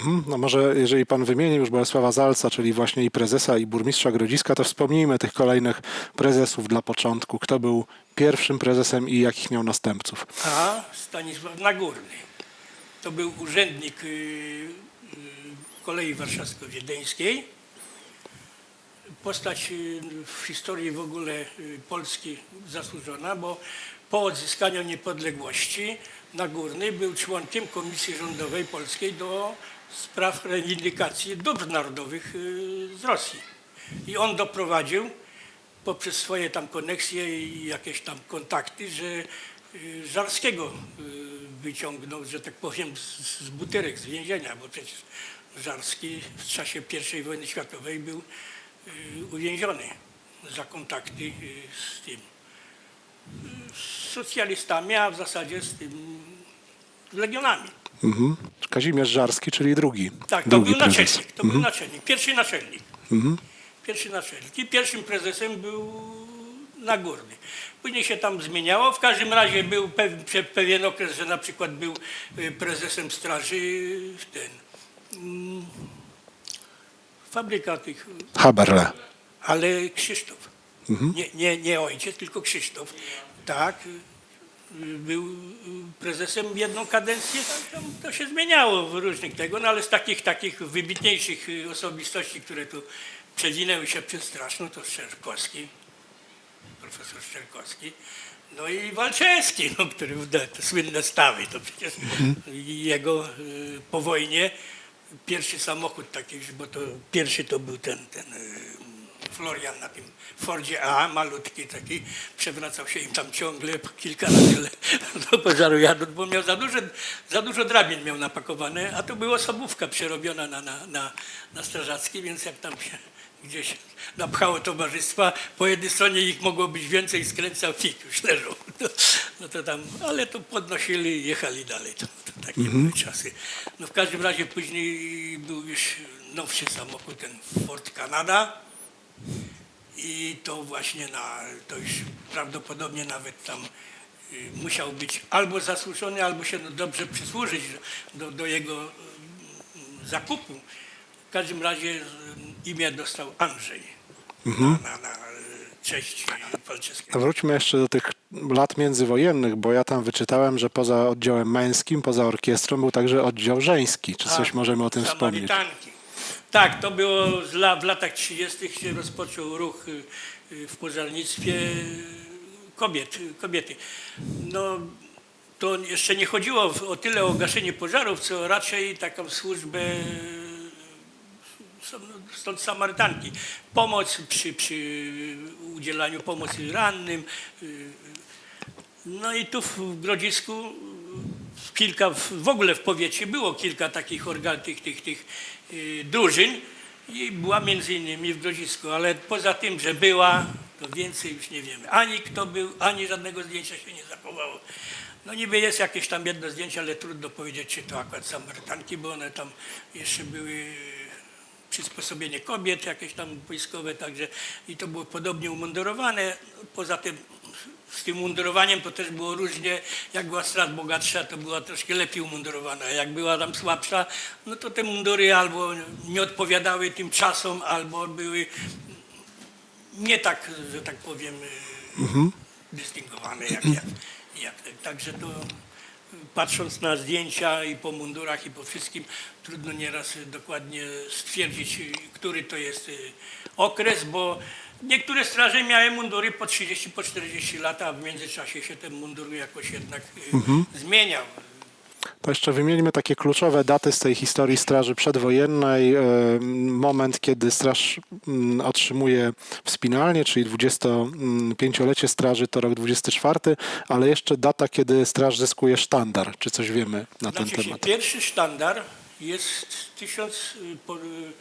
Mhm, No może jeżeli pan wymienił już Bolesława Zalca, czyli właśnie i prezesa, i burmistrza Grodziska, to wspomnijmy tych kolejnych prezesów dla początku. Kto był pierwszym prezesem i jakich miał następców? A Stanisław Nagórny. To był urzędnik y, y, kolei warszawsko-wiedeńskiej. Postać y, w historii w ogóle Polski zasłużona, bo po odzyskaniu niepodległości Nagórny był członkiem Komisji Rządowej Polskiej do spraw reivindykacji dóbr narodowych y, z Rosji. I on doprowadził poprzez swoje tam koneksje i jakieś tam kontakty, że y, Żarskiego y, wyciągnął, że tak powiem, z, z butyrek, z więzienia, bo przecież Żarski w czasie I wojny światowej był uwięziony za kontakty z tym z socjalistami, a w zasadzie z tym z legionami. Mhm. Kazimierz Żarski, czyli drugi. Tak, to drugi był prezes. naczelnik, to był naczelnik, pierwszy naczelnik. Pierwszy naczelnik. I pierwszym prezesem był Nagórny. Później się tam zmieniało. W każdym razie był pew, prze- pewien okres, że na przykład był y, prezesem straży ten mm, fabryka tych, Haberle. ale Krzysztof. Nie, nie, nie ojciec, tylko Krzysztof. Tak. Był prezesem jedną kadencję, tam, to się zmieniało w różnych tego, no ale z takich takich wybitniejszych y, osobistości, które tu przewinęły się przez straszną, to Szczerkowski, profesor Szczerkowski, no i Walczewski, no, który te słynne stawy, to przecież jego y, po wojnie pierwszy samochód taki, bo to pierwszy to był ten, ten y, Florian na tym Fordzie A, malutki taki, przewracał się im tam ciągle kilka razy do pożaru jadąc, bo miał za dużo, za dużo drabin miał napakowane, a to była osobówka przerobiona na, na, na, na strażacki, więc jak tam się gdzieś napchało towarzystwa, po jednej stronie ich mogło być więcej, skręcał fik, już leżą. No, no to tam, ale to podnosili i jechali dalej. To, to takie były czasy. No w każdym razie później był już nowszy samochód, ten Ford Canada. I to właśnie na, to już prawdopodobnie nawet tam y, musiał być albo zasłużony, albo się dobrze przysłużyć do, do jego y, zakupu. W każdym razie y, imię dostał Andrzej na, na, na y, cześć Walczewskiego. Wróćmy jeszcze do tych lat międzywojennych, bo ja tam wyczytałem, że poza oddziałem męskim, poza orkiestrą był także oddział żeński. Czy coś Tak, możemy o tym wspomnieć? Samaritanki. Tak, to było w latach 30. się rozpoczął ruch y, y, w pożarnictwie kobiet, kobiety. No, to jeszcze nie chodziło o tyle o gaszenie pożarów, co raczej taką służbę stąd Samarytanki. Pomoc przy, przy udzielaniu pomocy rannym. y, No i tu w Grodzisku kilka, w ogóle w powiecie było kilka takich organ, tych, tych, tych y, drużyn i była między innymi w Grodzisku, ale poza tym, że była, to więcej już nie wiemy. Ani kto był, ani żadnego zdjęcia się nie zachowało. No niby jest jakieś tam jedno zdjęcie, ale trudno powiedzieć, czy to akurat Samarytanki, bo one tam jeszcze były przysposobienie kobiet, jakieś tam wojskowe, także i to było podobnie umundurowane. Poza tym z tym mundurowaniem to też było różnie. Jak była straż bogatsza, to była troszkę lepiej umundurowana. Jak była tam słabsza, no to te mundury albo nie odpowiadały tym czasom, albo były nie tak, że tak powiem, dystyngowane jak, jak, jak Także to patrząc na zdjęcia i po mundurach i po wszystkim, trudno nieraz dokładnie stwierdzić, który to jest okres, bo niektóre straże miały mundury po 30, po 40 lat, a w międzyczasie się ten mundur jakoś jednak y, zmieniał. To jeszcze wymieńmy takie kluczowe daty z tej historii Straży Przedwojennej. E, Moment, kiedy Straż mm, otrzymuje wspinalnie, czyli 25-lecie Straży to rok 24, ale jeszcze data, kiedy Straż zyskuje sztandar. Czy coś wiemy na ten Znaczy się, temat? pierwszy sztandar jest tysiąc, y, po, y, y,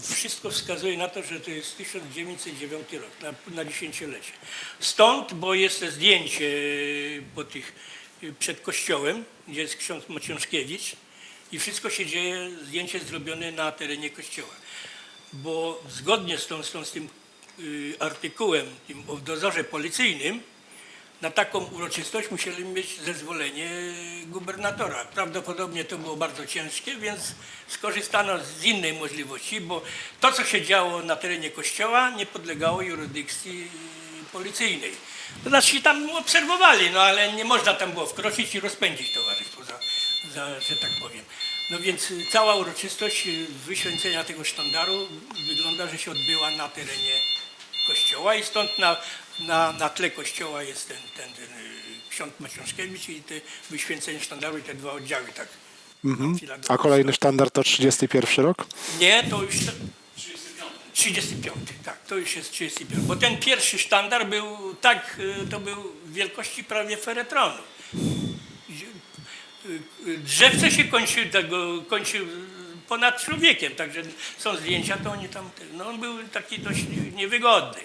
wszystko wskazuje na to, że to jest 1909 rok, na, na dziesięciolecie. Stąd, bo jest to zdjęcie y, po tych, y, przed kościołem, gdzie jest ksiądz Maciążkiewicz i wszystko się dzieje, zdjęcie zrobione na terenie kościoła. Bo zgodnie z, tą, z, tą, z tym y, artykułem tym o dozorze policyjnym, na taką uroczystość musieli mieć zezwolenie gubernatora. Prawdopodobnie to było bardzo ciężkie, więc skorzystano z innej możliwości, bo to, co się działo na terenie kościoła, nie podlegało jurysdykcji policyjnej. To znaczy tam obserwowali, no ale nie można tam było wkroczyć i rozpędzić towarzystwo, za, za, że tak powiem. No więc cała uroczystość wyświęcenia tego sztandaru wygląda, że się odbyła na terenie kościoła i stąd na, na, na tle kościoła jest ten, ten, ten y, ksiądz Maciążkiewicz i te wyświęcenie sztandaru i te dwa oddziały, tak. Mhm. A kolejny sztandar to 31 rok? Nie, to już... 35, tak, to już jest 35. Bo ten pierwszy sztandar był tak, y, to był wielkości prawie feretronu. Y, Drzewce się kończy, tego, kończy ponad człowiekiem, także są zdjęcia, to oni tam, no on był taki dość niewygodny.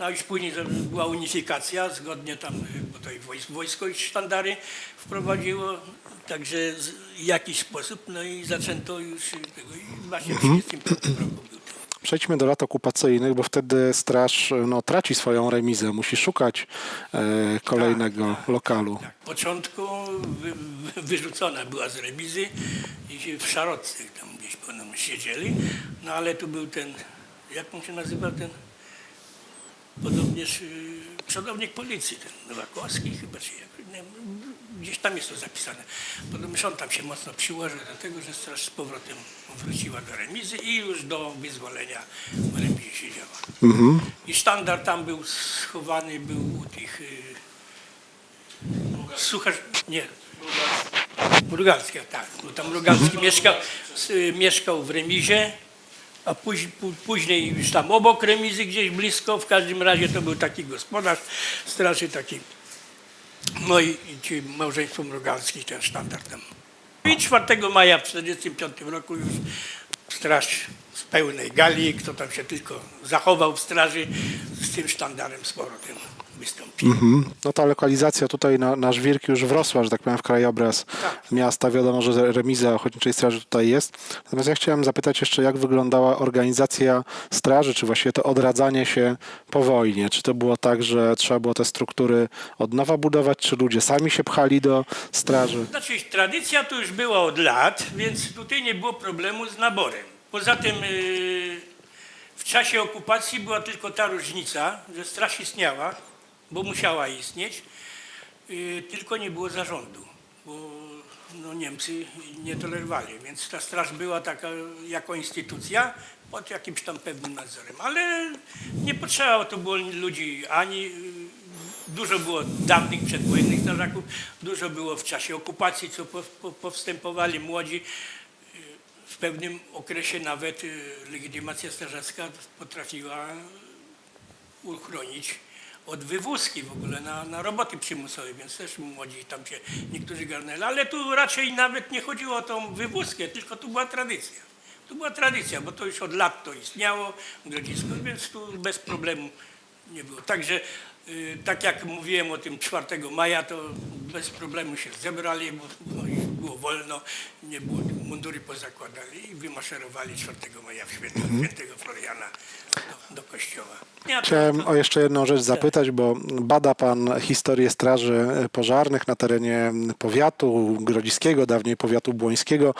No już później była unifikacja, zgodnie tam, y, bo to i wojs- wojsko i sztandary wprowadziło, także w jakiś sposób, no i zaczęto już tego i właśnie w 1935 roku był. Przejdźmy do lat okupacyjnych, bo wtedy straż no, traci swoją remizę, musi szukać e, kolejnego lokalu. Tak, w początku wy, wy, wyrzucona była z remizy i w szarotce gdzieś potem siedzieli, no ale tu był ten, jak on się nazywa ten, podobnież przodownik policji, ten Nowakowski chyba, czy jak, nie, gdzieś tam jest to zapisane. Podobnież on tam się mocno przyłożył do tego, że straż z powrotem wróciła do remizy i już do wyzwolenia w remizie siedziała. I sztandar tam był schowany, był u tych... Y, Sucharz, nie. Mrugalski, tak. Bo tam Mrugalski mieszkał, s- y, mieszkał w remizie, a póź, pó- później już tam obok remizy, gdzieś blisko, w każdym razie to był taki gospodarz straży taki. No i, i ci małżeństwo Mrugalski, ten sztandar tam. I 4 maja w 1945 roku już straż z pełnej gali, kto tam się tylko zachował w straży, z tym sztandarem z powrotem wystąpił. Mhm. No ta lokalizacja tutaj na, na Żwirki już wrosła, że tak powiem, w krajobraz miasta. Wiadomo, że remiza Ochotniczej Straży tutaj jest. Natomiast ja chciałem zapytać jeszcze, jak wyglądała organizacja straży, czy właściwie to odradzanie się po wojnie. Czy to było tak, że trzeba było te struktury od nowa budować, czy ludzie sami się pchali do straży? Znaczy, tradycja to już była od lat, więc tutaj nie było problemu z naborem. Poza tym yy, w czasie okupacji była tylko ta różnica, że straż istniała, bo musiała istnieć, yy, tylko nie było zarządu, bo no, Niemcy nie tolerowali, więc ta straż była taka jako instytucja pod jakimś tam pewnym nadzorem, ale nie potrzeba to było ludzi ani yy, Dużo było dawnych przedwojennych strażaków, dużo było w czasie okupacji, co po, po, powstępowali młodzi. Y, W pewnym okresie nawet y, legitymacja strażacka potrafiła uchronić od wywózki w ogóle na, na roboty przymusowe, więc też młodzi tam się niektórzy garnęli. Ale tu raczej nawet nie chodziło o tą wywózkę, tylko tu była tradycja. Tu była tradycja, bo to już od lat to istniało, grodzisko, więc tu bez problemu nie było. Także y, tak jak mówiłem o tym 4 maja, to bez problemu się zebrali, bo no, było wolno, nie było, mundury pozakładali i wymaszerowali 4 maja w święto, świętego Floriana do, do kościoła. Ja to- Chciałem o jeszcze jedną rzecz zapytać, bo bada Pan historię straży pożarnych na terenie powiatu grodziskiego, dawniej powiatu błońskiego.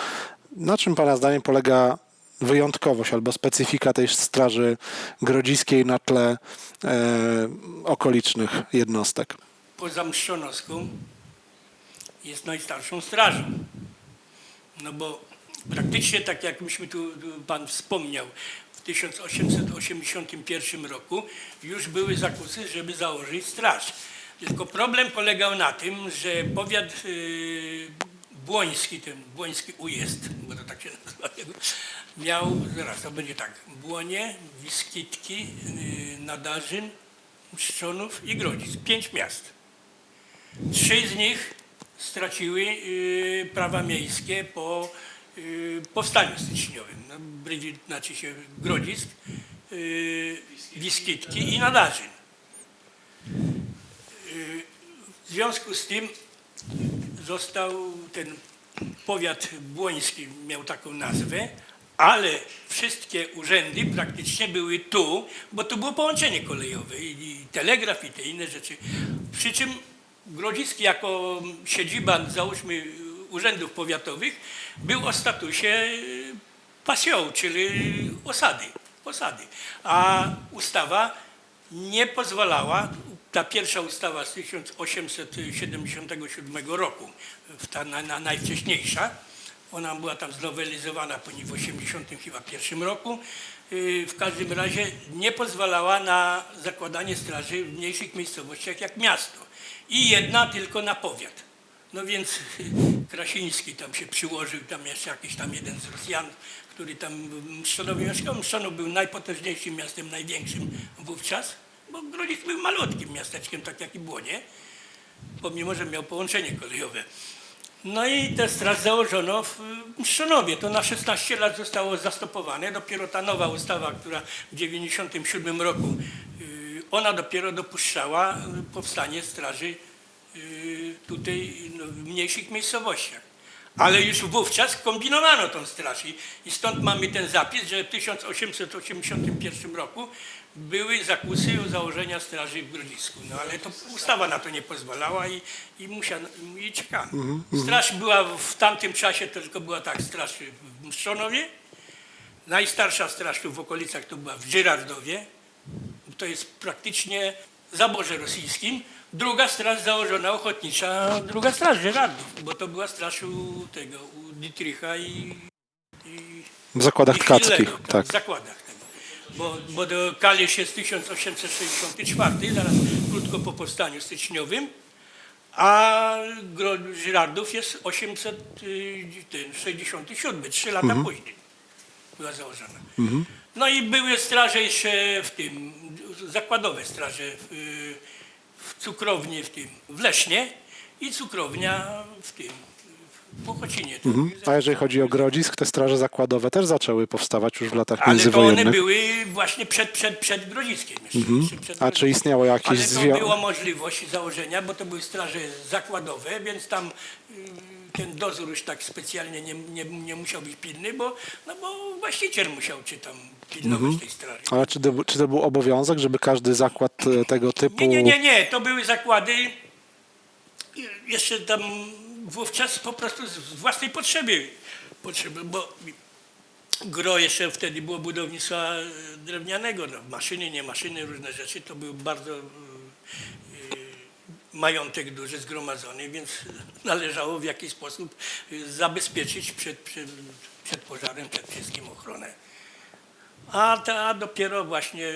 Na czym Pana zdaniem polega wyjątkowość albo specyfika tej straży grodziskiej na tle e, okolicznych jednostek? poza Mszczonowską jest najstarszą strażą. No bo praktycznie tak jak myśmy tu, Pan wspomniał, w 1881 roku już były zakusy, żeby założyć straż. Tylko problem polegał na tym, że powiat y, błoński, ten błoński ujazd, bo to tak się nazywa, miał, zaraz to będzie tak, Błonie, Wiskitki, y, Nadarzyn, Mszczonów i Grodzic. Pięć miast. Trzy z nich straciły y, prawa miejskie po y, powstaniu styczniowym. No, znaczy się Grodzisk, y, Wiskitki i Nadarzyn. W związku z tym został ten powiat błoński, miał taką nazwę, ale wszystkie urzędy praktycznie były tu, bo tu było połączenie kolejowe i telegraf i te inne rzeczy. Przy czym Grodzisk jako siedziba, załóżmy, urzędów powiatowych był o statusie y, pasją, czyli osady, osady. A ustawa nie pozwalała, ta pierwsza ustawa z 1877 roku, ta na, na najwcześniejsza, ona była tam znowelizowana w 80 chyba pierwszym roku. Yy, W każdym razie nie pozwalała na zakładanie straży w mniejszych miejscowościach jak miasto. I jedna tylko na powiat. No więc Krasiński tam się przyłożył, tam jeszcze jakiś tam jeden z Rosjan, który tam w Mszczonowie mieszkał. Mszczonów był najpotężniejszym miastem, największym wówczas, bo Grodzisk był malutkim miasteczkiem, tak jak i Błonie, pomimo, że miał połączenie kolejowe. No i tę straż założono w Mszczonowie. To na 16 lat zostało zastopowane. Dopiero ta nowa ustawa, która w 97 roku, yy, ona dopiero dopuszczała yy, powstanie straży yy, tutaj no, w mniejszych miejscowościach. Ale już wówczas kombinowano tą straż i, stąd mamy ten zapis, że w 1881 roku były zakusy założenia straży w Grodzisku. No ale to ustawa na to nie pozwalała i, i musiano, i czekano. Straż była w tamtym czasie, to tylko była tak, straż w Mszczonowie, najstarsza straż tu w okolicach to była w Żyrardowie, to jest praktycznie zaborze rosyjskim. Druga straż założona ochotnicza, druga straż Żyrardów, bo to była straż u tego, u Dietricha i, i W zakładach tkackich, Hillego, tak. W zakładach tego. Bo, bo do Kalisz jest 1864, zaraz krótko po powstaniu styczniowym, a Żyrardów jest 867, trzy lata Mhm. później była założona. No i były straże jeszcze w tym, zakładowe straże w, w cukrowni w tym, w Lesznie i cukrownia w tym, w Pochocinie. Mhm. A jeżeli chodzi o Grodzisk, te straże zakładowe też zaczęły powstawać już w latach Ale to one były właśnie przed, przed, przed Grodziskiem. Jeszcze, jeszcze przed Mhm. A czy Grodziskiem. istniało jakieś Ale to możliwość założenia, bo to były straże zakładowe, więc tam y, ten dozór już tak specjalnie nie, nie, nie musiał być pilny, bo, no bo właściciel musiał czy tam pilnować Mhm. tej straży. Ale czy to, czy to był obowiązek, żeby każdy zakład e, tego typu... Nie, nie, nie, nie, to były zakłady jeszcze tam wówczas po prostu z z własnej potrzeby, potrzeby bo gro jeszcze wtedy było budownictwa e, drewnianego, no, maszyny, nie maszyny, różne rzeczy, to był bardzo y, majątek duży zgromadzony, więc należało w jakiś sposób zabezpieczyć przed, przed, przed pożarem, przed wszystkim ochronę. A ta dopiero właśnie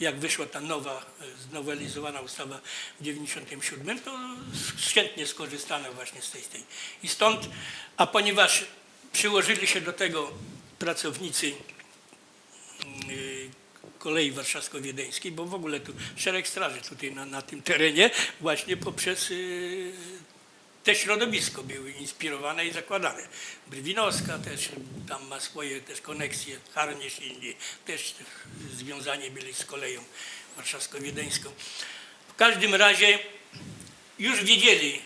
jak wyszła ta nowa, znowelizowana ustawa w 97, to chętnie skorzystano właśnie z tej, tej. I stąd, a ponieważ przyłożyli się do tego pracownicy y, kolei warszawsko-wiedeńskiej, bo w ogóle tu szereg straży tutaj na, na tym terenie właśnie poprzez y, te środowisko były inspirowane i zakładane. Brwinowska też tam ma swoje też koneksje, Harniesz inni też związani byli z koleją warszawsko-wiedeńską. W każdym razie już wiedzieli,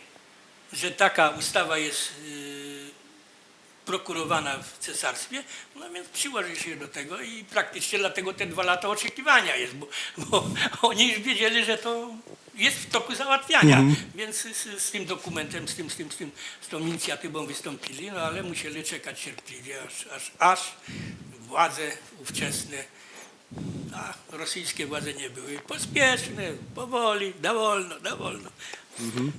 że taka ustawa jest y, prokurowana w cesarstwie, no więc przyłożyli się do tego i praktycznie dlatego te dwa lata oczekiwania jest, bo, bo oni już wiedzieli, że to jest w toku załatwiania, więc z, z tym dokumentem, z, tym, z, tym, z, tym, z tą inicjatywą wystąpili, no ale musieli czekać cierpliwie, aż, aż, aż władze ówczesne, a rosyjskie władze nie były pospieszne, powoli, da wolno, da wolno.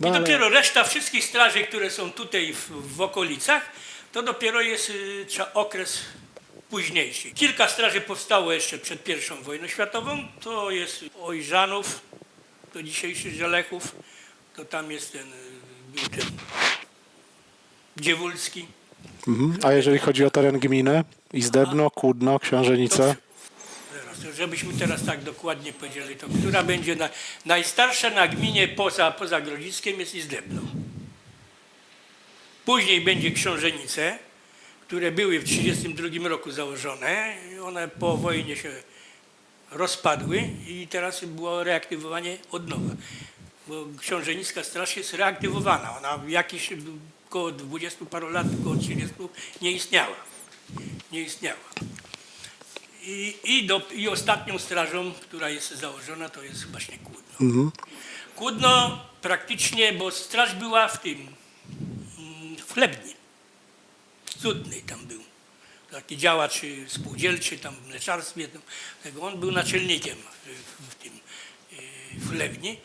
No I ale- dopiero reszta wszystkich straży, które są tutaj w, w okolicach, to dopiero jest y, okres późniejszy. Kilka straży powstało jeszcze przed I wojną światową. To jest Ojżanów, to dzisiejszy Żelechów, to tam jest ten, y, ten Dziewulski. Mhm. A jeżeli chodzi o teren gminy? Izdebno, Kłudno, Książenice? To żebyśmy teraz tak dokładnie powiedzieli, to która będzie na, najstarsza na gminie poza, poza Grodziskiem jest Izdebno. Później będzie Książenice, które były w 1932 roku założone. i One po wojnie się rozpadły i teraz było reaktywowanie od nowa. Bo Książenicka Straż jest reaktywowana. Ona jakieś około 20 paru lat, około 30 nie istniała. Nie istniała. I, i, do, I ostatnią strażą, która jest założona, to jest właśnie Kłudno. Kłudno praktycznie, bo straż była w tym, mm, w Chlebni. W Cudnej tam był. Taki działacz y, spółdzielczy tam w mleczarstwie. Tam, tego on był naczelnikiem w, w tym y, w Chlebni.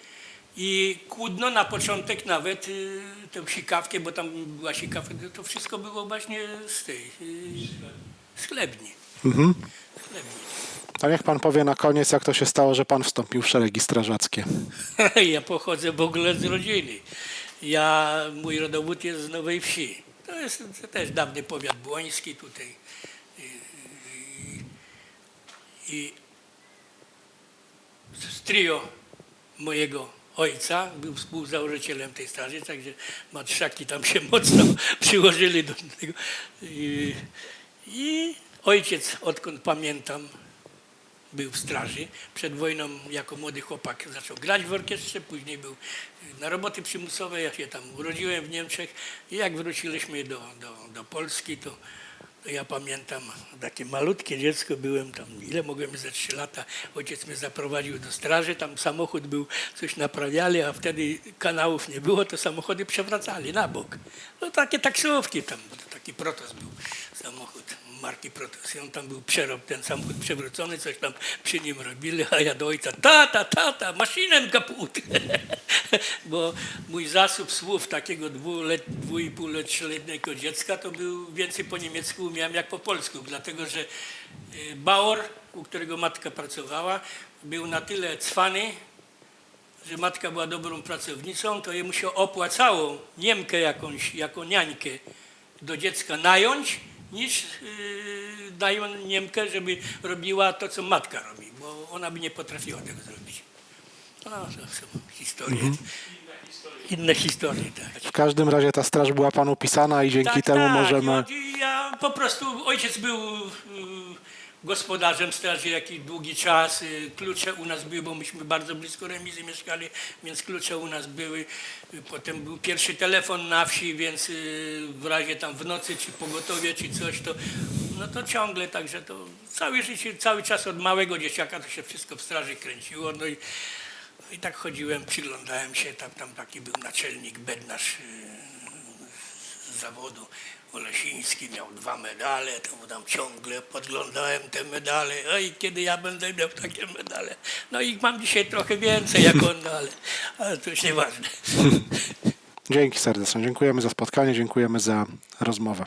I Kłudno na początek nawet y, tę sikawkę, bo tam była sikawka, to- wszystko było właśnie z tej, y, z Chlebni. Z Chlebni. A niech pan powie na koniec, jak to się stało, że pan wstąpił w szeregi strażackie. Ja pochodzę w ogóle z rodziny. Ja, mój rodowód jest z Nowej Wsi. To jest to też dawny powiat błoński tutaj. I, i, trio mojego ojca był współzałożycielem tej straży, także matrzaki tam się mocno przyłożyli do tego. I, i ojciec, odkąd pamiętam, był w straży. Przed wojną jako młody chłopak zaczął grać w orkiestrze, później był na roboty przymusowe. Ja się tam urodziłem w Niemczech i jak wróciliśmy do, do, do Polski, to ja pamiętam takie malutkie dziecko, byłem tam, ile mogłem, ze trzy lata. Ojciec mnie zaprowadził do straży, tam samochód był, coś naprawiali, a wtedy kanałów nie było, to samochody przewracali na bok. No takie taksówki tam, taki protos był samochód marki Protos. I on tam był przerob, ten samochód przewrócony, coś tam przy nim robili, a ja do ojca, tata, tata, maszynę kaput. Bo mój zasób słów takiego dwulet, dwu i pół dziecka to był więcej po niemiecku umiałem jak po polsku, dlatego że y, Bauer, u którego matka pracowała, był na tyle cwany, że matka była dobrą pracownicą, to jemu się opłacało Niemkę jakąś, jako niańkę do dziecka nająć, niż yy, dają Niemkę, żeby robiła to, co matka robi, bo ona by nie potrafiła tego zrobić. To są historie. Inne historie, tak. W każdym razie ta straż była panu pisana i dzięki Tak, temu tak. możemy... I Ja po prostu, ojciec był y, gospodarzem straży jakiś długi czas. y, Klucze u nas były, bo myśmy bardzo blisko remizy mieszkali, więc klucze u nas były. Y, Potem był pierwszy telefon na wsi, więc y, w razie tam w nocy, czy pogotowie, czy coś, to no to ciągle, także to całe życie, cały czas od małego dzieciaka to się wszystko w straży kręciło. No i, i tak chodziłem, przyglądałem się, tam, tam taki był naczelnik, bednarz y, z zawodu Olesiński, miał dwa medale, to mu tam ciągle podglądałem te medale, oj, kiedy ja będę miał takie medale. No i mam dzisiaj trochę więcej jak on, no ale, ale to już nieważne. Dzięki serdecznie. Dziękujemy za spotkanie, dziękujemy za rozmowę.